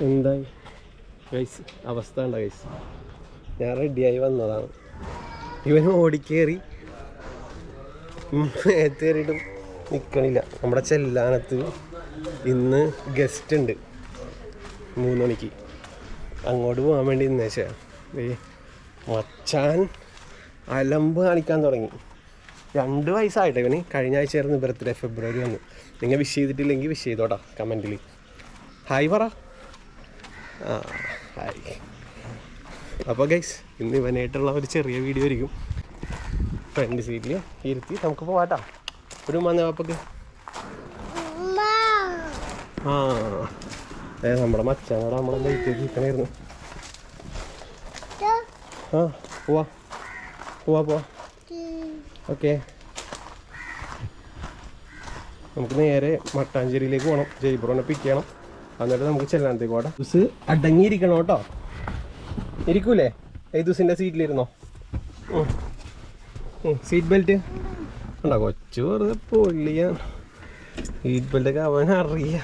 എന്തായി? ഗൈസ് അവസ്ഥ ഉണ്ട ഗൈസ് ഞാൻ റെഡിയായി വന്നതാണ്. ഇവൻ ഓടിക്കേറി ഏറ്റേറിയിട്ടും നിൽക്കണില്ല നമ്മുടെ ചെല്ലാനത്ത് ഇന്ന് ഗസ്റ്റ് ഉണ്ട്. മൂന്ന് മണിക്ക്. അങ്ങോട്ട് പോകാൻ വേണ്ടി ഇന്നേച്ചാ. ഏ മച്ചാൻ അലമ്പ് കാണിക്കാൻ തുടങ്ങി. രണ്ട് വയസ്സായിട്ട് ഇവന്. കഴിഞ്ഞ ആഴ്ച ആയിരുന്നു ബർത്ത്ഡേ ഫെബ്രുവരി വന്ന് നിങ്ങൾ വിഷ് ചെയ്തിട്ടില്ലെങ്കിൽ വിഷ് ചെയ്തോട്ടാ കമന്റിൽ ഹായ് പറ. ഹായ് അപ്പോൾ ഗൈസ് ഇന്ന് ഇവനായിട്ടുള്ള ഒരു ചെറിയ വീഡിയോ ആയിരിക്കും. ഫ്രണ്ട് സീറ്റിൽ ഇരുത്തി നമുക്ക് പോവാട്ടാ. ഒരു മന്നവാപ്പക്ക് ആ അതെ നമ്മുടെ മച്ചാനോട് നമ്മളെ ലൈറ്റ് നിൽക്കണമായിരുന്നു ആ പോവാ. പോവാ പോവാ. ഓക്കെ. നമുക്ക് നേരെ മട്ടാഞ്ചേരിയിലേക്ക് പോകണം ജയ്ബ്രോനെ പിക്ക് ചെയ്യണം. എന്നിട്ട് നമുക്ക് ചെല്ലാനത്തേക്ക് പോടാം ദുസ് അടങ്ങിയിരിക്കണം കേട്ടോ. ഇരിക്കൂലേ? ഏതുസിന്റെ സീറ്റിലിരുന്നോ? സീറ്റ് ബെൽറ്റ് ഉണ്ടോ കൊച്ചു വെറുതെ പൊള്ളിയ. സീറ്റ് ബെൽറ്റ് ഒക്കെ അവൻ അറിയ.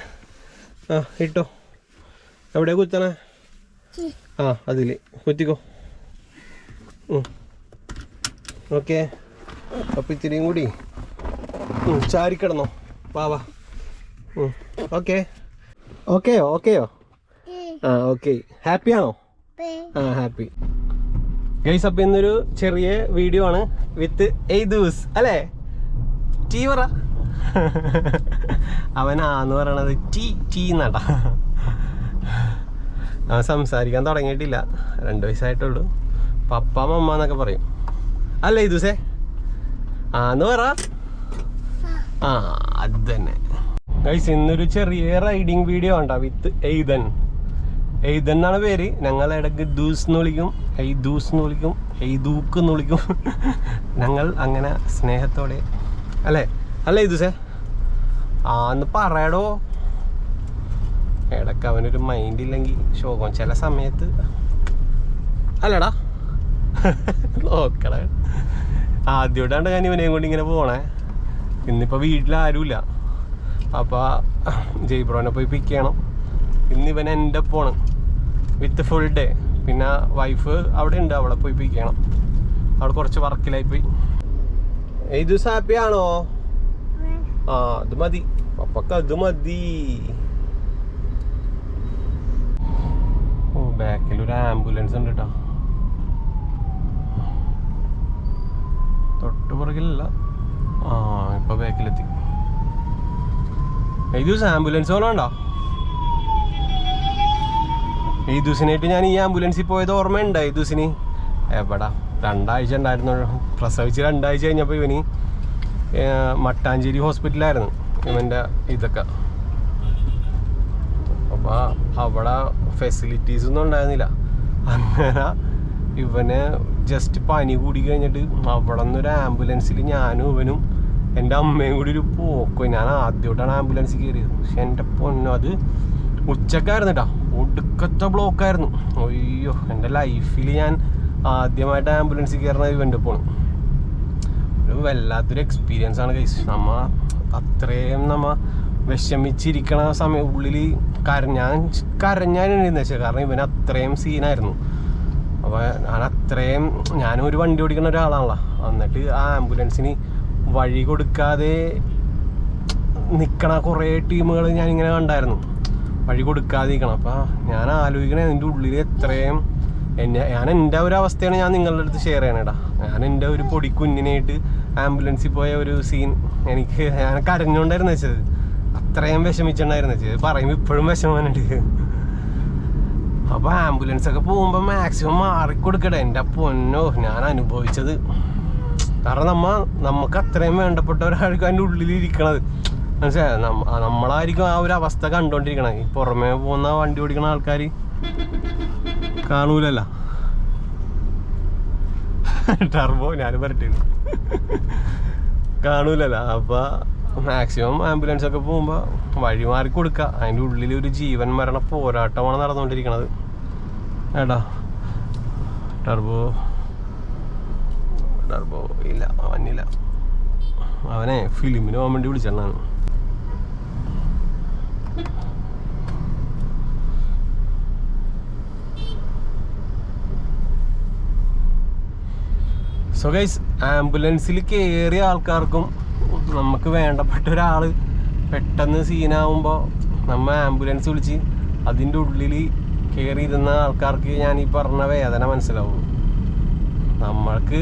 ആ ഇട്ടോ. എവിടെ കുത്തണേ? ആ അതിൽ കുത്തിക്കോ. ഓക്കെ. അപ്പം ഇത്തിരിയും കൂടി. ചാരിക്കിടന്നോ. വാ വാ. ഓക്കെ. ഓക്കെയോ ഓക്കെയോ ആ ഓക്കെ ഹാപ്പി ആണോ? ആ ഹാപ്പി ഗൈസ് അപ്പം ഇന്നൊരു ചെറിയ വീഡിയോ ആണ് വിത്ത് എയ്ദൂസ് അല്ലേ? ടീ പറ. അവനാന്ന് പറയണത് ടീ ടീ എന്നാട്ടാ. അവൻ സംസാരിക്കാൻ തുടങ്ങിയിട്ടില്ല. രണ്ട് വയസ്സായിട്ടുള്ളൂ. പപ്പ മമ്മ എന്നൊക്കെ പറയും. അല്ലേ ഇതുസേ ആന്ന് പറ. ആ അത് തന്നെ. ഗൈസ് ഇന്നൊരു ചെറിയ റൈഡിങ് വീഡിയോ ഉണ്ട വിത്ത് എയ്തൻ എയ്തൻ എന്നാണ് പേര്. ഞങ്ങൾ ഇടയ്ക്ക് ദൂസ് എന്ന് വിളിക്കും. ഹൈ ദൂസ് എന്ന് വിളിക്കും. എയ് ദൂക്ക് എന്ന് വിളിക്കും. ഞങ്ങൾ അങ്ങനെ സ്നേഹത്തോടെ. അല്ലേ? അല്ലേ ഇതുസേ എന്ന് പറയടോ. ഇടയ്ക്ക് അവനൊരു മൈൻഡ് ഇല്ലെങ്കിൽ ശോകം. ചില സമയത്ത് അല്ലടാ. നോക്കണേ ആദ്യമായിട്ടാണ് ഞാൻ ഇവനെയും കൊണ്ട് ഇങ്ങനെ പോണേ. ഇന്നിപ്പോൾ വീട്ടിൽ ആരുമില്ല അപ്പോൾ ജയ്ബ്രോനെ പോയി പിക്ക് ചെയ്യണം. ഇന്ന് ഇവൻ എന്റെ പോണം വിത്ത് ഫുൾ ഡേ പിന്നെ വൈഫ് അവിടെ ഉണ്ട്. അവളെ പോയി പിക്ക് ചെയ്യണം. അവിടെ കുറച്ച് വർക്കിലായി പോയി. ഏത് ദിവസം ഹാപ്പി ആണോ? ആ അത് മതി. പപ്പക്ക് അത് മതി. ബാക്കിൽ ഒരു ആംബുലൻസ് ഉണ്ട് കേട്ടോ തൊട്ട് പുറകിലല്ല ആ ഇപ്പൊ ബാക്കിലെത്തി ഈ ദിവസം ആംബുലൻസ് പോലുണ്ടോ ഈ ദിവസനായിട്ട് ഞാൻ ഈ ആംബുലൻസിൽ പോയത് ഓർമ്മയുണ്ട് ഈ ദിവസിന് എവിടാ രണ്ടാഴ്ച ഉണ്ടായിരുന്നു. പ്രസവിച്ച് രണ്ടാഴ്ച കഴിഞ്ഞപ്പോൾ ഇവന് മട്ടാഞ്ചേരി ഹോസ്പിറ്റലായിരുന്നു. ഇവന്റെ ഇതൊക്കെ. അപ്പോൾ അവിടെ ഫെസിലിറ്റീസ് ഒന്നും ഉണ്ടായിരുന്നില്ല. അങ്ങനെ ഇവന് ജസ്റ്റ് പനി കൂടി കഴിഞ്ഞിട്ട് അവിടെ നിന്നൊരു ആംബുലൻസിൽ ഞാനും ഇവനും എന്റെ അമ്മയും കൂടി ഒരു പോക്കോ. ഞാൻ ആദ്യമായിട്ടാണ് ആംബുലൻസ് കയറിയത്. പക്ഷെ എന്റെ പൊന്നോ അത് ഉച്ചക്കായിരുന്നു കേട്ടോ ഒടുക്കത്തെ ബ്ലോക്കായിരുന്നു അയ്യോ എന്റെ ലൈഫിൽ ഞാൻ ആദ്യമായിട്ട് ആംബുലൻസ് കയറുന്ന ഇവന്റ് പോണു. ഒരു വല്ലാത്തൊരു എക്സ്പീരിയൻസ് ആണ് കൈസ് നമ്മ അത്രയും നമ്മ വിഷമിച്ചിരിക്കണ സമയം ഉള്ളിൽ കരഞ്ഞാൻ കരഞ്ഞാനിരുന്ന വെച്ചാൽ കാരണം ഇവൻ അത്രയും സീനായിരുന്നു അപ്പോൾ ഞാൻ അത്രയും ഞാനും ഒരു വണ്ടി ഓടിക്കുന്ന ഒരാളാണല്ലോ. എന്നിട്ട് ആ ആംബുലൻസിന് വഴി കൊടുക്കാതെ നിൽക്കണ കുറേ ടീമുകൾ ഞാനിങ്ങനെ കണ്ടായിരുന്നു. വഴി കൊടുക്കാതെ നിൽക്കണം അപ്പോൾ ഞാൻ ആലോചിക്കണേ അതിന്റെ ഉള്ളിൽ എത്രയും എന്നെ ഞാൻ എന്റെ ഒരു അവസ്ഥയാണ് ഞാൻ നിങ്ങളുടെ അടുത്ത് ഷെയർ ചെയ്യണേടാ. ഞാൻ എന്റെ ഒരു പൊടി കുഞ്ഞിനായിട്ട് ആംബുലൻസിൽ പോയ ഒരു സീൻ എനിക്ക് ഞാൻ കരഞ്ഞുകൊണ്ടായിരുന്നു വെച്ചത്. അത്രയും വിഷമിച്ചിട്ടുണ്ടായിരുന്നു വെച്ചത്. പറയുമ്പോൾ ഇപ്പോഴും വിഷമമുണ്ട് അപ്പോൾ ആംബുലൻസ് ഒക്കെ പോകുമ്പോൾ മാക്സിമം മാറിക്കൊടുക്കട്ടെ. എന്റെ പൊന്നോ ഞാൻ അനുഭവിച്ചത് കാരണം നമ്മ നമുക്ക് അത്രയും വേണ്ടപ്പെട്ട ഒരാൾക്ക് അതിന്റെ ഉള്ളിൽ ഇരിക്കണത് മനസ്സിലായോ നമ്മളായിരിക്കും ആ ഒരു അവസ്ഥ കണ്ടോണ്ടിരിക്കണത്. ഈ പുറമേ പോകുന്ന വണ്ടി ഓടിക്കുന്ന ആൾക്കാർ കാണൂലല്ല. ടർബോ ഞാൻ പറഞ്ഞു കാണൂലല്ല. അപ്പൊ മാക്സിമം ആംബുലൻസ് ഒക്കെ പോകുമ്പോ വഴി മാറി കൊടുക്കുക അതിന്റെ ഉള്ളിൽ ഒരു ജീവൻ മരണ പോരാട്ടമാണ് നടന്നുകൊണ്ടിരിക്കണത് ഏട്ടാ ടർബോ. ടർബോ ഇല്ല അവനില്ല അവനെ ഫിലിമിന് പോകാൻ വേണ്ടി വിളിച്ചെണ്ണാണ് സോ ഗൈസ് ആംബുലൻസിൽ കയറിയ ആൾക്കാർക്കും നമുക്ക് വേണ്ടപ്പെട്ട ഒരാൾ പെട്ടെന്ന് സീനാവുമ്പോൾ നമ്മൾ ആംബുലൻസ് വിളിച്ച് അതിന്റെ ഉള്ളിൽ കയറിയിരുന്ന ആൾക്കാർക്ക് ഞാൻ ഈ പറഞ്ഞ വേദന മനസ്സിലാവും. നമ്മൾക്ക്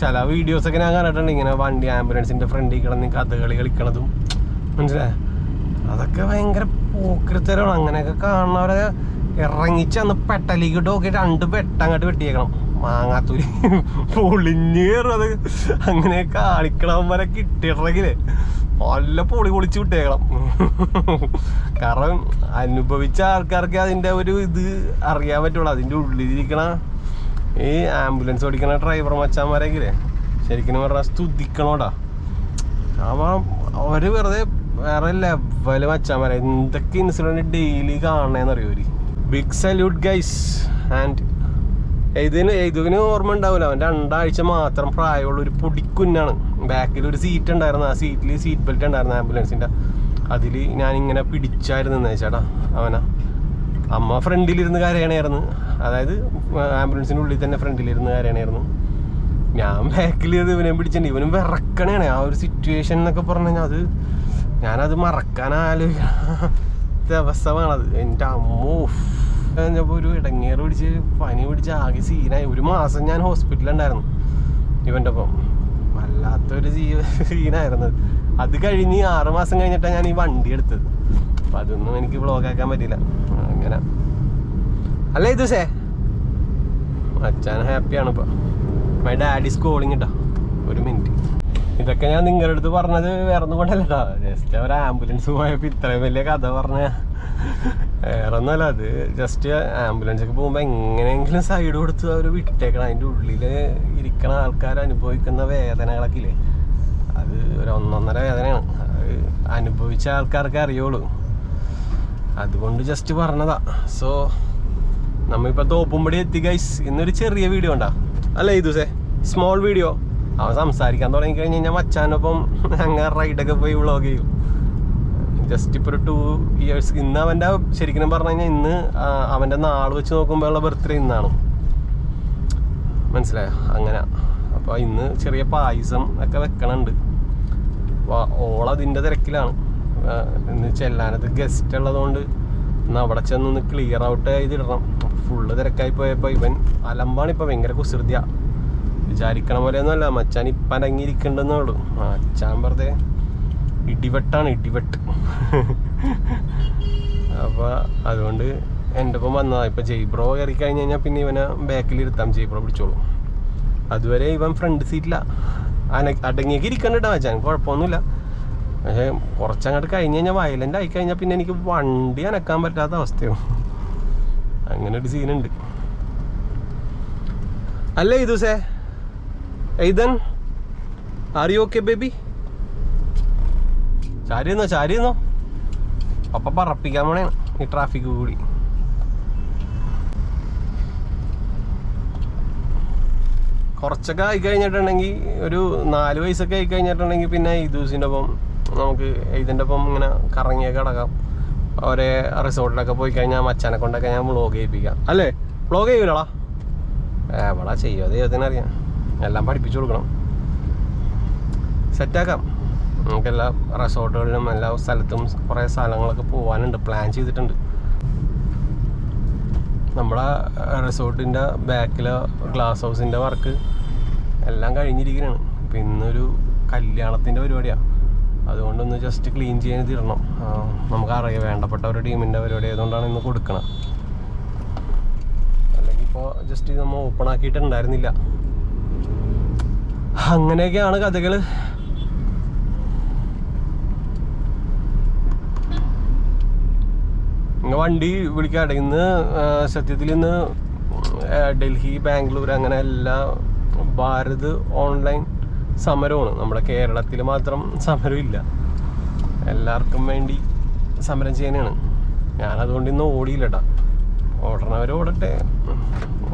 ചില വീഡിയോസൊക്കെ ഞാൻ കണ്ടിട്ടുണ്ട്. ഇങ്ങനെ വണ്ടി ആംബുലൻസിന്റെ ഫ്രണ്ടിൽ കിടന്ന് കഥകളി കളിക്കണതും. മനസ്സിലായ? അതൊക്കെ ഭയങ്കര പോക്കൃത്തരമാണ് അങ്ങനെയൊക്കെ കാണുന്നവരെ ഇറങ്ങിച്ചന്ന് പെട്ടലേക്ക് നോക്കി രണ്ട് പെട്ടങ്ങോട്ട് വെട്ടിയേക്കണം. മാങ്ങാത്തൂരി പൊളിഞ്ഞ് അങ്ങനെ കാണിക്കണം കാണിക്കണവന്മാരെ കിട്ടിയിട്ടെങ്കിലേ നല്ല പൊളി പൊളിച്ച് വിട്ടേക്കണം. കാരണം അനുഭവിച്ച ആൾക്കാർക്ക് അതിന്റെ ഒരു ഇത് അറിയാൻ പറ്റുള്ളൂ. അതിന്റെ ഉള്ളിലിരിക്കണ ഈ ആംബുലൻസ് ഓടിക്കുന്ന ഡ്രൈവർ മച്ചാന്മാരെങ്കിലേ ശരിക്കും പറഞ്ഞാൽ സ്തുതിക്കണോടാ. അവൻ അവർ വെറുതെ വേറെ ലെവൽ മച്ചാന്മാരെ. എന്തൊക്കെ ഇൻസിഡന്റ് ഡെയിലി കാണണേന്നറിയോ അവർ ബിഗ് സല്യൂട്ട് ഗൈസ് ആൻഡ് ഇതിന് ഇതിന് ഓർമ്മ ഉണ്ടാവില്ല അവൻ രണ്ടാഴ്ച മാത്രം പ്രായമുള്ള ഒരു പൊടിക്കുന്നാണ് ബാക്കിൽ ഒരു സീറ്റ് ഉണ്ടായിരുന്നു. ആ സീറ്റിൽ സീറ്റ് ബെൽറ്റ് ഉണ്ടായിരുന്നു ആംബുലൻസിന്റെ അതിൽ ഞാനിങ്ങനെ പിടിച്ചായിരുന്നു വെച്ചാടാ അവനാ. അമ്മ ഫ്രണ്ടിലിരുന്ന് കരയണായിരുന്നു. അതായത് ആംബുലൻസിന്റെ ഉള്ളിൽ തന്നെ ഫ്രണ്ടിലിരുന്ന് കരയണായിരുന്നു ഞാൻ ബാക്കിൽ ഇവനെ പിടിച്ചിട്ടുണ്ട്. ഇവനും വിറക്കണേണ് ആ ഒരു സിറ്റുവേഷൻ എന്നൊക്കെ പറഞ്ഞു കഴിഞ്ഞാൽ അത് ഞാനത് മറക്കാൻ ആലോചിക്കുന്ന അവസ്ഥമാണത് എന്റെ അമ്മോ. കഴിഞ്ഞപ്പോൾ ഒരു ഇടങ്ങേറ് പിടിച്ച് പനി പിടിച്ച് ആകെ സീനായി. ഒരു മാസം ഞാൻ ഹോസ്പിറ്റലുണ്ടായിരുന്നു ഇവന്റെ ഒപ്പം. വല്ലാത്തൊരു ജീവ സീനായിരുന്നു. അത് കഴിഞ്ഞ് ആറ് മാസം കഴിഞ്ഞിട്ടാണ് ഞാൻ ഈ വണ്ടി എടുത്തത്. അപ്പം അതൊന്നും എനിക്ക് വ്ളോഗാക്കാൻ പറ്റില്ല അങ്ങനെ. അല്ല ഇത് സേ അച്ഛൻ ഹാപ്പിയാണ് ഇപ്പൊ. മൈ ഡാഡി കോളിങ് കേട്ടോ ഒരു മിനിറ്റ് ഇതൊക്കെ ഞാൻ നിങ്ങളുടെ അടുത്ത് പറഞ്ഞത് വേറെ ഒന്നും കൊണ്ടല്ല ജസ്റ്റ് അവർ ആംബുലൻസ് പോയപ്പോ ഇത്രയും വലിയ കഥ പറഞ്ഞ. വേറെ ഒന്നല്ല അത് ജസ്റ്റ് ആംബുലൻസ് ഒക്കെ പോകുമ്പോ എങ്ങനെയെങ്കിലും സൈഡ് കൊടുത്ത് അവർ വിട്ടേക്കണം. അതിന്റെ ഉള്ളിൽ ഇരിക്കണ ആൾക്കാർ അനുഭവിക്കുന്ന വേദനകളൊക്കെ ഇല്ലേ അത് ഒരു ഒന്നൊന്നര വേദനയാണ്. അത് അനുഭവിച്ച ആൾക്കാർക്ക് അറിയുള്ളൂ. അതുകൊണ്ട് ജസ്റ്റ് പറഞ്ഞതാ. സോ നമ്മളിപ്പോ തോപ്പുംപടി എത്തി ഗൈസ് ഇന്നൊരു ചെറിയ വീഡിയോ ഉണ്ടാ. അല്ല ഇതുസേ? സ്മോൾ വീഡിയോ അവൻ സംസാരിക്കാൻ തുടങ്ങി കഴിഞ്ഞ് കഴിഞ്ഞാൽ മച്ചാനൊപ്പം റൈഡ് റൈഡൊക്കെ പോയി വ്ളോഗ് ചെയ്യും. ജസ്റ്റ് ഇപ്പോൾ ഒരു ടു ഇയേഴ്സ് ഇന്ന് അവന്റെ ശരിക്കും പറഞ്ഞു കഴിഞ്ഞാൽ ഇന്ന് അവന്റെ നാൾ വെച്ച് നോക്കുമ്പോഴുള്ള ബർത്ത്ഡേ ഇന്നാണ്. മനസ്സിലായോ? അങ്ങനെ. അപ്പോൾ ഇന്ന് ചെറിയ പായസം ഒക്കെ വെക്കണുണ്ട്. അപ്പോൾ ഓളതിന്റെ തിരക്കിലാണ്. ഇന്ന് ചെല്ലാനത് ഗസ്റ്റ് ഉള്ളതുകൊണ്ട് ഇന്ന് അവിടെ ചെന്നൊന്ന് ക്ലിയർ ഔട്ട് ചെയ്തിടണം. ഫുള്ള് തിരക്കായി പോയപ്പോൾ ഇവൻ അലമ്പാണ് ഇപ്പം ഭയങ്കര കുസൃതിയ. വിചാരിക്കണ പോലെയൊന്നുമല്ല മച്ചാൻ ഇപ്പം അടങ്ങിയിരിക്കണ്ടെന്നേ ഉള്ളൂ. മച്ചാൻ വെറുതെ ഇടിവെട്ടാണ് ഇടിവെട്ട്. അപ്പോൾ അതുകൊണ്ട് എന്റെ ഒപ്പം വന്നതാ. ഇപ്പം ജയ്ബ്രോ കയറി കഴിഞ്ഞ് കഴിഞ്ഞാൽ പിന്നെ ഇവനെ ബാക്കിൽ ഇരുത്താം ജയ്ബ്രോ പിടിച്ചോളൂ. അതുവരെ ഇവൻ ഫ്രണ്ട് സീറ്റില്ല അന അടങ്ങിയൊക്കെ ഇരിക്കണ്ടാ മച്ചാൻ. കുഴപ്പമൊന്നുമില്ല. പക്ഷേ കുറച്ചങ്ങോട്ട് കഴിഞ്ഞ് കഴിഞ്ഞാൽ വയലന്റ് ആയി കഴിഞ്ഞാൽ പിന്നെ എനിക്ക് വണ്ടി അനക്കാൻ പറ്റാത്ത അവസ്ഥയാവും. അങ്ങനെ ഒരു സീനുണ്ട്. അല്ലേ ഇതുസേ? Ethan are you okay baby ചാരിയെന്നോ ചാരിയെന്നോ അപ്പം പറപ്പിക്കാൻ പോണേണ് ഈ ട്രാഫിക് കൂടി. കുറച്ചൊക്കെ ആയി കഴിഞ്ഞിട്ടുണ്ടെങ്കിൽ ഒരു നാല് വയസ്സൊക്കെ ആയി കഴിഞ്ഞിട്ടുണ്ടെങ്കിൽ പിന്നെ ഈ ദിവസിന്റെ ഒപ്പം നമുക്ക് ഇതിന്റെ ഒപ്പം ഇങ്ങനെ കറങ്ങിയൊക്കെ കിടക്കാം ഒരേ റിസോർട്ടിലൊക്കെ പോയി കഴിഞ്ഞാൽ മച്ചാനെ കൊണ്ടൊക്കെ ഞാൻ വ്ളോഗ് ചെയ്യിപ്പിക്കാം. അല്ലേ? വ്ളോഗ് ചെയ്യൂലടാ. എവിടെ ചെയ്യുമോ ദൈവത്തിനറിയാം എല്ലാം പഠിപ്പിച്ചു കൊടുക്കണം. സെറ്റാക്കാം നമുക്കെല്ലാ റിസോർട്ടുകളിലും എല്ലാ സ്ഥലത്തും കുറേ സ്ഥലങ്ങളൊക്കെ പോകാനുണ്ട് പ്ലാൻ ചെയ്തിട്ടുണ്ട്. നമ്മുടെ റിസോർട്ടിന്റെ ബാക്കിലെ ഗ്ലാസ് ഹൗസിന്റെ വർക്ക് എല്ലാം കഴിഞ്ഞിരിക്കുകയാണ് ഇപ്പം ഇന്നൊരു കല്യാണത്തിന്റെ പരിപാടിയാണ് അതുകൊണ്ടൊന്ന് ജസ്റ്റ് ക്ലീൻ ചെയ്യാൻ തീരണം. നമുക്കറിയാം വേണ്ടപ്പെട്ട ഒരു ടീമിന്റെ പരിപാടി ആയതുകൊണ്ടാണ് ഇന്ന് കൊടുക്കണം അല്ലെങ്കിൽ ഇപ്പോൾ ജസ്റ്റ് ഇത് നമ്മൾ ഓപ്പൺ ആക്കിയിട്ടുണ്ടായിരുന്നില്ല. അങ്ങനെയൊക്കെയാണ് കഥകൾ വണ്ടി വിളിക്കാട്ടെ. ഇന്ന് സത്യത്തിൽ ഇന്ന് ഡൽഹി ബാംഗ്ലൂർ അങ്ങനെ എല്ലാ ഭാരത് ഓൺലൈൻ സമരമാണ്. നമ്മുടെ കേരളത്തിൽ മാത്രം സമരമില്ല. എല്ലാവർക്കും വേണ്ടി സമരം ചെയ്യാനാണ്. ഞാനതുകൊണ്ട് ഇന്ന് ഓടിയില്ലട്ടാ. ഓടണവർ ഓടട്ടെ.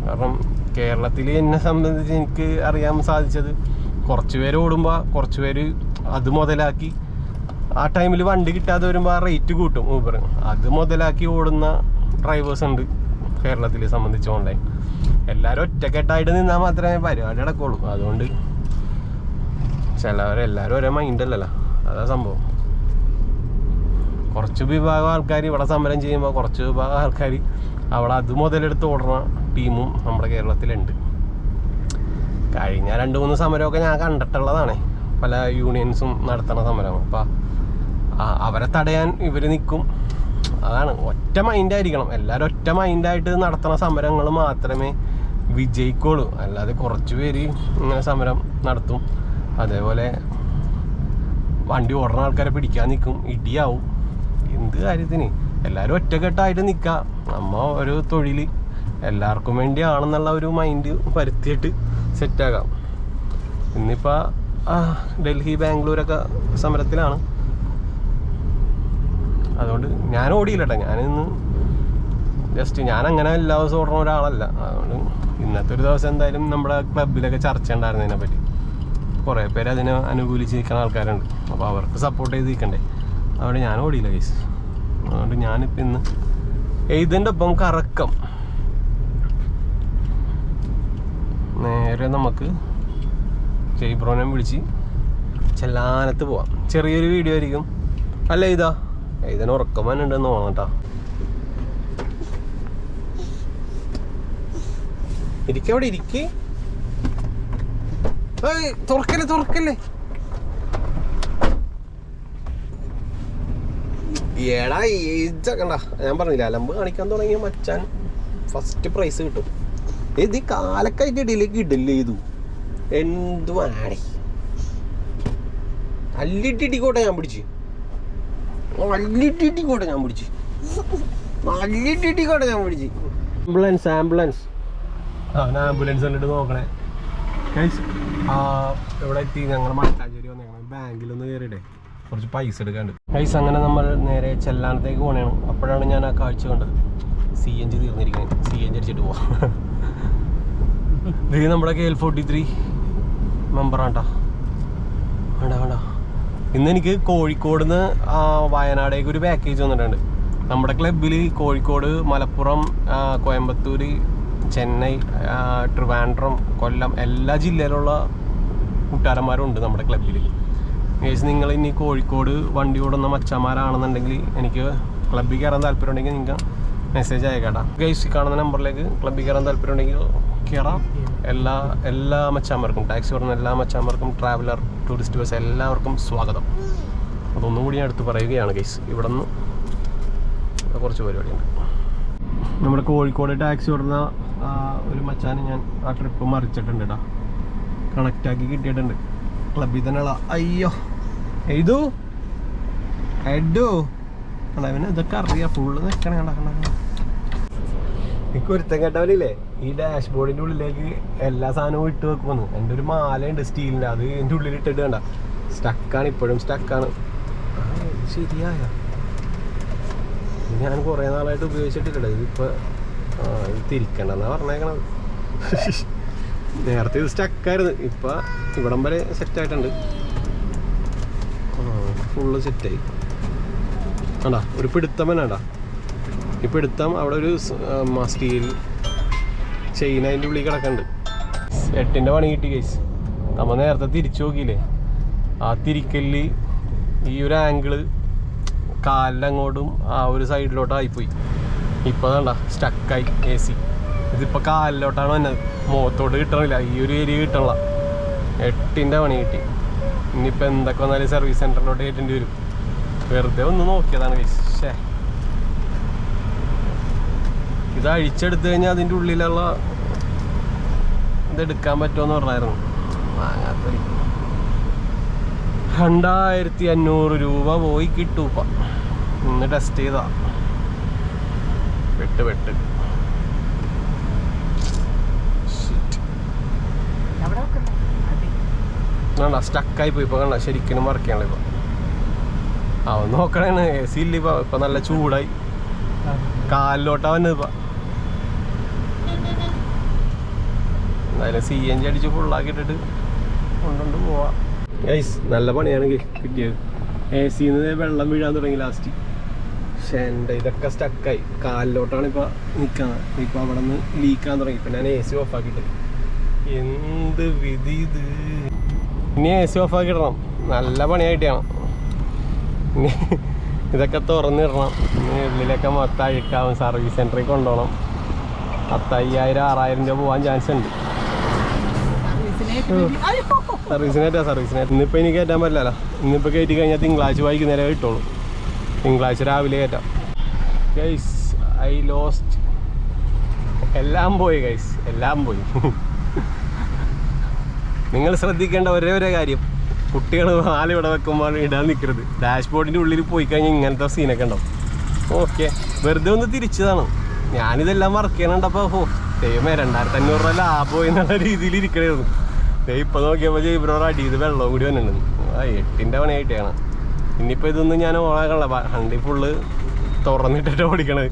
കാരണം കേരളത്തിൽ എന്നെ സംബന്ധിച്ച് എനിക്ക് അറിയാൻ സാധിച്ചത് കുറച്ച് പേര് ഓടുമ്പോൾ കുറച്ച് പേര് അത് മുതലാക്കി ആ ടൈമിൽ വണ്ടി കിട്ടാതെ വരുമ്പോൾ ആ റേറ്റ് കൂട്ടും ഊബർ അത് മുതലാക്കി ഓടുന്ന ഡ്രൈവേഴ്സ് ഉണ്ട് കേരളത്തിൽ സംബന്ധിച്ച് ഓൺലൈൻ എല്ലാവരും ഒറ്റക്കെട്ടായിട്ട് നിന്നാൽ മാത്രമേ പരിപാടി നടക്കുള്ളൂ. അതുകൊണ്ട് ചിലവരെല്ലാവരും ഒരേ മൈൻഡ് അല്ലല്ലോ. അതാ സംഭവം. കുറച്ച് വിഭാഗം ആൾക്കാർ ഇവിടെ സമരം ചെയ്യുമ്പോൾ കുറച്ച് വിഭാഗം ആൾക്കാർ അവിടെ അത് മുതലെടുത്ത് ഓടുന്ന ടീമും നമ്മുടെ കേരളത്തിലുണ്ട്. കഴിഞ്ഞ രണ്ട് മൂന്ന് സമരമൊക്കെ ഞാൻ കണ്ടിട്ടുള്ളതാണ്. പല യൂണിയൻസും നടത്തുന്ന സമരം. അപ്പം അവരെ തടയാൻ ഇവർ നിൽക്കും അതാണ്. ഒറ്റ മൈൻഡായിരിക്കണം എല്ലാവരും ഒറ്റ മൈൻഡായിട്ട് നടത്തുന്ന സമരങ്ങൾ മാത്രമേ വിജയിക്കുള്ളൂ. അല്ലാതെ കുറച്ച് പേര് ഇങ്ങനെ സമരം നടത്തും. അതേപോലെ വണ്ടി ഓടുന്ന ആൾക്കാരെ പിടിക്കാൻ നിൽക്കും ഇടിയാവും. എന്ത് കാര്യത്തിന്? എല്ലാവരും ഒറ്റക്കെട്ടായിട്ട് നിൽക്കുക നമ്മ ഒരു തൊഴിൽ എല്ലാവർക്കും വേണ്ടിയാണെന്നുള്ള ഒരു മൈൻഡ് വരുത്തിയിട്ട് സെറ്റാക്കാം ഇന്നിപ്പോൾ ഡൽഹി ബാംഗ്ലൂരൊക്കെ സമരത്തിലാണ്. അതുകൊണ്ട് ഞാൻ ഓടിയില്ല കേട്ടോ ഞാനിന്ന് ജസ്റ്റ് ഞാൻ അങ്ങനെ എല്ലാ ദിവസവും ഓടുന്ന ഒരാളല്ല. അതുകൊണ്ട് ഇന്നത്തെ ഒരു ദിവസം എന്തായാലും നമ്മുടെ ക്ലബിലൊക്കെ ചർച്ച ഉണ്ടായിരുന്നു ഇതിനെപ്പറ്റി കുറേ പേര് അതിനെ അനുകൂലിച്ച് നിൽക്കുന്ന ആൾക്കാരുണ്ട്. അപ്പോൾ അവർക്ക് സപ്പോർട്ട് ചെയ്ത് നിൽക്കണ്ടേ അതുകൊണ്ട് ഞാൻ ഓടിയില്ല കേസ് അതുകൊണ്ട് ഞാനിപ്പോൾ ഇന്ന് എഴുതിന്റെ ഒപ്പം കറക്കം. നേരെ നമുക്ക് ജയ്ബ്രോനെ വിളിച്ച് ചെല്ലാനത്ത് പോവാം. ചെറിയൊരു വീഡിയോ ആയിരിക്കും. അല്ല ഇതാ ഇതിന് ഉറക്കം തോന്നണം കേട്ടോ. ഇരിക്കവിടെ ഇരിക്കേ? തുറക്കല്ലേ തുറക്കല്ലേ ഏടാ ആക്കണ്ട ഞാൻ പറഞ്ഞില്ല അലമ്പ് കാണിക്കാൻ തുടങ്ങിയ മച്ചാൻ ഫസ്റ്റ് പ്രൈസ് കിട്ടും. ഇത് ഈ കാലക്കായിട്ട് ഇടയിലേക്ക് ഇടില്ലേ ഇതു എന്തുവാണേ അല്ലിട്ടിട്ടിക്കോട്ടെ ഞാൻ പിടിച്ച്. അല്ലിട്ടിട്ടിക്കോട്ടെ ഞാൻ പിടിച്ച്. അല്ലിട്ടിട്ടിക്കോട്ടെ ഞാൻ പിടിച്ച്. ആംബുലൻസ് ആംബുലൻസ് ആ ഞാൻ ആംബുലൻസ് കണ്ടിട്ട് നോക്കണേ. ഇവിടെ എത്തി? ഞങ്ങൾ മട്ടാഞ്ചേരി വന്നു. ഞങ്ങൾ ബാങ്കിൽ ഒന്ന് കയറിയിടേ കുറച്ച് പൈസ എടുക്കാണ്ട്. പൈസ അങ്ങനെ നമ്മൾ നേരെ ചെല്ലാനത്തേക്ക് പോകണേണ് അപ്പോഴാണ് ഞാൻ ആ കാഴ്ച കണ്ടത്. സി എൻ ജി തീർന്നിരിക്കുന്നത് സി എൻ ജി അടിച്ചിട്ട് പോവാം. ഇത് നമ്മുടെ കെ എൽ ഫോർട്ടി ത്രീ മെമ്പറാണ്ടാ വേണ്ട വേണ്ട. ഇന്ന് എനിക്ക് കോഴിക്കോട് നിന്ന് വയനാടേക്ക് ഒരു പാക്കേജ് വന്നിട്ടുണ്ട് നമ്മുടെ ക്ലബിൽ കോഴിക്കോട് മലപ്പുറം കോയമ്പത്തൂർ ചെന്നൈ ട്രിവാൻഡ്രം കൊല്ലം എല്ലാ ജില്ലയിലുള്ള കൂട്ടുകാരന്മാരുണ്ട് നമ്മുടെ ക്ലബിൽ കേസ് നിങ്ങൾ ഇനി കോഴിക്കോട് വണ്ടി ഓടുന്ന മച്ചന്മാരാണെന്നുണ്ടെങ്കിൽ എനിക്ക് ക്ലബിൽ കയറാൻ താല്പര്യം ഉണ്ടെങ്കിൽ നിങ്ങൾക്ക് മെസ്സേജ് അയക്കാട്ടാ ഗൈസ് കാണുന്ന നമ്പറിലേക്ക് ക്ലബിൽ കയറാൻ താല്പര്യം ഉണ്ടെങ്കിൽ കയറാം. എല്ലാ എല്ലാ മച്ചാന്മാർക്കും ടാക്സി ഓടുന്ന എല്ലാ മച്ചാന്മാർക്കും ട്രാവലർ ടൂറിസ്റ്റ് ബസ് എല്ലാവർക്കും സ്വാഗതം. അതൊന്നും കൂടി ഞാൻ എടുത്ത് പറയുകയാണ് ഗൈസ് ഇവിടെ നിന്ന് കുറച്ച് പരിപാടിയുണ്ട്. നമ്മുടെ കോഴിക്കോട് ടാക്സി ഓടുന്ന ഒരു മച്ചാന് ഞാൻ ആ ട്രിപ്പ് മറിച്ചിട്ടുണ്ട് കേട്ടോ കണക്റ്റാക്കി കിട്ടിയിട്ടുണ്ട്. ക്ലബിൽ തന്നെയുള്ള അയ്യോ. എഴുതു എഡു അവന് ഇതൊക്കെ അറിയാം. ഫുള്ള് നിൽക്കണേ കണ്ട കണ്ട കണ്ട. ഈ കേട്ടവരില്ലേ ഈ ഡാഷ് ബോർഡിന്റെ ഉള്ളിലേക്ക് എല്ലാ സാധനവും ഇട്ട് വെക്കുമെന്ന്. എന്റെ ഒരു മാലയുണ്ട് സ്റ്റീലിന്റെ അത് എന്റെ ഉള്ളിൽ ഇട്ടിട്ട് കണ്ട? സ്റ്റക്കാണ് ഇപ്പോഴും സ്റ്റക്കാണ് ശരിയായ? ഇത് ഞാൻ കുറേ നാളായിട്ട് ഉപയോഗിച്ചിട്ടില്ല ഇതിപ്പോൾ ഇത് തിരിക്കണ്ടെന്നാ പറഞ്ഞേക്കണത്. നേരത്തെ ഇത് സ്റ്റക്കായിരുന്നു ഇപ്പം ഇവിടം വരെ സെറ്റായിട്ടുണ്ട് ഫുള്ള് സെറ്റായി വേണ്ട ഒരു പിടുത്തം തന്നെ വേണ്ട ഈ പിടുത്തം അവിടെ ഒരു സ്റ്റീൽ ചെയിൻ അതിന്റെ ഉള്ളിൽ കിടക്കുന്നുണ്ട് എട്ടിന്റെ പണി കിട്ടി കേസ് നമ്മൾ നേരത്തെ തിരിച്ചു നോക്കിയില്ലേ? ആ തിരിക്കലിൽ ഈ ഒരു ആംഗിൾ കാലിലങ്ങോട്ടും ആ ഒരു സൈഡിലോട്ടും ആയിപ്പോയി ഇപ്പോൾ വേണ്ട സ്റ്റക്കായി എ സി ഇതിപ്പോൾ കാലിലോട്ടാണ് വന്നത്. മുഖത്തോട്ട് കിട്ടണില്ല. ഈ ഒരു ഏരിയ കിട്ടണില്ല. എട്ടിന്റെ പണി കിട്ടി. ഇനിയിപ്പോൾ എന്തൊക്കെ വന്നാലും സർവീസ് സെന്ററിലോട്ട് കയറ്റേണ്ടി വരും. വെറുതെ ഒന്ന് നോക്കിയതാണ്. ശ്ശേ. ഇത് അഴിച്ചെടുത്തു കഴിഞ്ഞാൽ അതിന്റെ ഉള്ളിലുള്ള ഇതെടുക്കാൻ പറ്റുമെന്ന് പറഞ്ഞായിരുന്നു. വാങ്ങാത്തൊരു രണ്ടായിരത്തി അഞ്ഞൂറ് രൂപ പോയി കിട്ടൂപ്പ. ഇന്ന് ടെസ്റ്റ് ചെയ്താ. വെട്ട് വെട്ട്. വേണ്ട സ്റ്റക്കായി പോയി ഇപ്പൊ കണ്ട ശരിക്കും വർക്ക് ചെയ്യണല്ലോ ഇപ്പൊ. ആ നോക്കണേ നോക്കണേണ് എ സി ഇല്ല ഇപ്പൊ. ഇപ്പൊ നല്ല ചൂടായി. കാലിലോട്ടാ വന്നത് ഇപ്പൊ. എന്തായാലും സി എൻ ജി അടിച്ച് ഫുള്ളാക്കി ഇട്ടിട്ട് കൊണ്ടുകൊണ്ട് പോവാ. നല്ല പണിയാണെങ്കിൽ കിട്ടിയത്. എ സിന്ന് വെള്ളം വീഴാൻ തുടങ്ങി ലാസ്റ്റ് പക്ഷെ എന്റെ ഇതൊക്കെ സ്റ്റക്കായി കാലിലോട്ടാണ് ഇപ്പോൾ നിൽക്കുന്നത് ഇപ്പോൾ അവിടെ നിന്ന് ലീക്കാൻ തുടങ്ങി. ഇപ്പം ഞാൻ എ സി ഓഫ് ആക്കിട്ട് എന്ത് വിധി ഇത്? ഇനി എ സി ഓഫ് ഇടണം. നല്ല പണിയായിട്ടാണ് ഇനി ഇതൊക്കെ തുറന്നിടണം ഇനി ഉള്ളിലൊക്കെ മൊത്തം അഴുക്കാവും. സർവീസ് സെന്ററിൽ കൊണ്ടുപോകണം പത്തയ്യായിരം ആറായിരം രൂപ പോകാൻ ചാൻസ് ഉണ്ട്. സർവീസിനായിട്ടാ സർവീസിനായിട്ട് ഇന്നിപ്പോൾ എനിക്ക് കയറ്റാൻ പറ്റില്ലല്ലോ. ഇന്നിപ്പോൾ കയറ്റി കഴിഞ്ഞാൽ തിങ്കളാഴ്ച വൈകുന്നേരം കിട്ടുള്ളൂ തിങ്കളാഴ്ച രാവിലെ കയറ്റാം ഗൈസ് ഐ ലോസ്റ്റ് എല്ലാം പോയി ഗൈസ് എല്ലാം പോയി. നിങ്ങൾ ശ്രദ്ധിക്കേണ്ട ഒരേ ഒരേ കാര്യം. കുട്ടികൾ നാല് ഇവിടെ വെക്കുമ്പോൾ ഇടാൻ നിൽക്കരുത് ഡാഷ്ബോർഡിന്റെ ഉള്ളിൽ പോയി കഴിഞ്ഞാൽ ഇങ്ങനത്തെ സീനൊക്കെ ഉണ്ടാവും. ഓക്കെ വെറുതെ ഒന്ന് തിരിച്ചതാണ്. ഞാനിതെല്ലാം വർക്ക് ചെയ്യണുണ്ടപ്പോൾ ഓ ദൈവമേ രണ്ടായിരത്തി അഞ്ഞൂറ് രൂപ ലാഭം എന്നുള്ള രീതിയിൽ ഇരിക്കണമായിരുന്നു ദേ ഇപ്പൊ നോക്കിയപ്പോൾ ജൈബ്രോർ അടിയത് വെള്ളവും കൂടി വന്നിട്ടുണ്ട്. ആ എട്ടിന്റെ പണിയായിട്ടാണ് ഇനിയിപ്പോൾ ഇതൊന്നും ഞാൻ ഓണാക്കണല്ല വണ്ടി ഫുള്ള് തുറന്നിട്ടിട്ട് ഓടിക്കണത്.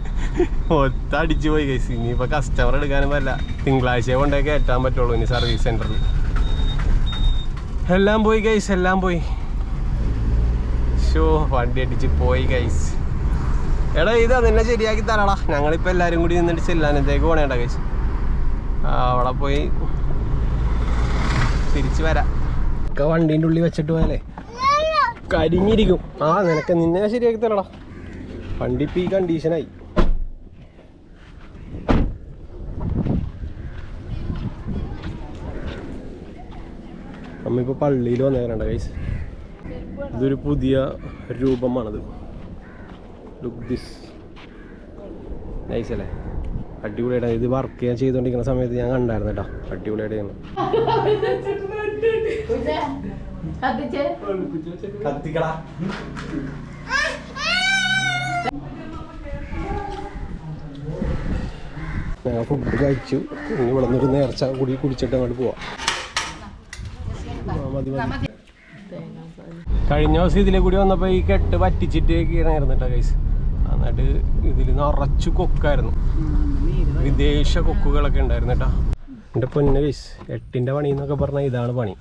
ഒത്ത അടിച്ചു പോയി കേസ് ഇനിയിപ്പോൾ കസ്റ്റമർ എടുക്കാനും പറ്റില്ല. തിങ്കളാഴ്ച കൊണ്ടേ കയറ്റാൻ പറ്റുള്ളൂ ഇനി സർവീസ് സെന്ററിൽ എല്ലാം പോയി ഗൈസ് എല്ലാം പോയി. ഷോ വണ്ടി അടിച്ച് പോയി ഗൈസ് എടാ ഇത് നിന്നെ ശരിയാക്കി തരാടാ. ഞങ്ങളിപ്പോൾ എല്ലാവരും കൂടി നിന്നിട്ട് ചെല്ലാനത്തേക്ക് പോണേണ്ട ഗൈസ് അവിടെ പോയി തിരിച്ചു വരാം. ഒക്കെ വണ്ടീന്റെ ഉള്ളിൽ വെച്ചിട്ട് പോയാലേ. കരിഞ്ഞിരിക്കും. ആ നിനക്ക് നിന്നെ ശരിയാക്കി തരടാ. വണ്ടി ഇപ്പം ഈ കണ്ടീഷനായി അമ്മ ഇപ്പോൾ പള്ളിയിൽ വന്നേരണ്ട ഗൈസ് ഇതൊരു പുതിയ രൂപമാണത്. ലുക്ക് ദിസ് നൈസ് അല്ലേ? അടിപൊളിയായിട്ട്. ഇത് വർക്ക് ചെയ്യാൻ ചെയ്തുകൊണ്ടിരിക്കുന്ന സമയത്ത് ഞാൻ കണ്ടായിരുന്നു കേട്ടോ. അടിപൊളിയായിട്ട് ചെയ്യുന്നു. കത്തിച്ചേ ഞങ്ങൾ ഫുഡ് കഴിച്ചു. ഇനി ഇവിടെ നിന്നൊരു നേർച്ച കൂടി കുടിച്ചിട്ട് അങ്ങോട്ട് പോവാം. കഴിഞ്ഞ ദിവസം ഇതിലെ കൂടി വന്നപ്പോൾ ഈ കെട്ട് പറ്റിച്ചിട്ട് കീറായിരുന്നു കൈസ് എന്നിട്ട് ഇതിൽ നിറച്ചു കൊക്കായിരുന്നു. വിദേശ കൊക്കുകളൊക്കെ ഉണ്ടായിരുന്നു കേട്ടോ. എന്റെ പൊന്ന കൈസ് എട്ടിന്റെ പണി എന്നൊക്കെ പറഞ്ഞാൽ ഇതാണ് പണി.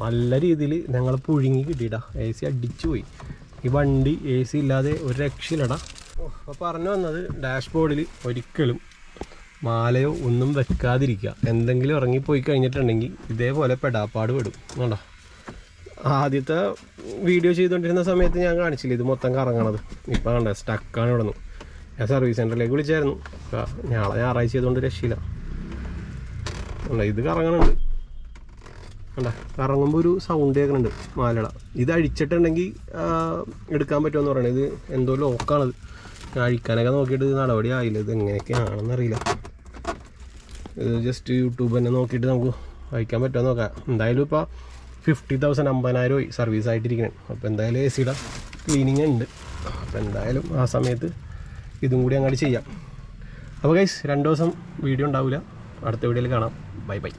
നല്ല രീതിയിൽ ഞങ്ങൾ പുഴുങ്ങി കിട്ടിയിട്ടാ എ സി അടിച്ചു പോയി ഈ വണ്ടി എ സി ഇല്ലാതെ ഒരു രക്ഷയിലടാ അപ്പോൾ പറഞ്ഞു വന്നത് ഡാഷ്ബോർഡിൽ ഒരിക്കലും മാലയോ ഒന്നും വെക്കാതിരിക്കുക. എന്തെങ്കിലും ഇറങ്ങിപ്പോയി കഴിഞ്ഞിട്ടുണ്ടെങ്കിൽ ഇതേപോലെ പെടാപ്പാട് പെടും. കണ്ടോ? ആദ്യത്തെ വീഡിയോ ചെയ്തുകൊണ്ടിരുന്ന സമയത്ത് ഞാൻ കാണിച്ചില്ല? ഇത് മൊത്തം കറങ്ങണത്. ഇപ്പം കണ്ട? സ്റ്റക്കാണ് ഇവിടെ ഞാൻ സർവീസ് സെന്ററിലേക്ക് വിളിച്ചായിരുന്നു. ഞാളെ ഞായറാഴ്ച ചെയ്തുകൊണ്ട് രക്ഷയില്ല. ഇത് കറങ്ങണുണ്ട്. കണ്ട? കറങ്ങുമ്പോൾ ഒരു സൗണ്ട് കേൾക്കുന്നുണ്ട് മാലട. ഇത് അഴിച്ചിട്ടുണ്ടെങ്കിൽ എടുക്കാൻ പറ്റുമെന്ന് പറയണത് ഇത് എന്തോ ലോക്കാണത് ഞാൻ അഴിക്കാനൊക്കെ നോക്കിയിട്ട് നടപടി ആയില്ല? ഇത് എങ്ങനെയൊക്കെയാണെന്നറിയില്ല ഇത് ജസ്റ്റ് യൂട്യൂബ് തന്നെ നോക്കിയിട്ട് നമുക്ക് അഴിക്കാൻ പറ്റുമെന്ന് നോക്കാം. എന്തായാലും ഇപ്പോൾ ഫിഫ്റ്റി തൗസൻഡ് അമ്പതിനായിരം പോയി സർവീസ് ആയിട്ടിരിക്കണം. അപ്പോൾ എന്തായാലും എ സിയുടെ ക്ലീനിങ് ഉണ്ട്. അപ്പോൾ എന്തായാലും ആ സമയത്ത് ഇതും കൂടി അങ്ങോട്ട് ചെയ്യാം. അപ്പോൾ ഗൈസ് രണ്ട് ദിവസം വീഡിയോ ഉണ്ടാവില്ല അടുത്ത വീഡിയോയിൽ കാണാം. Bye bye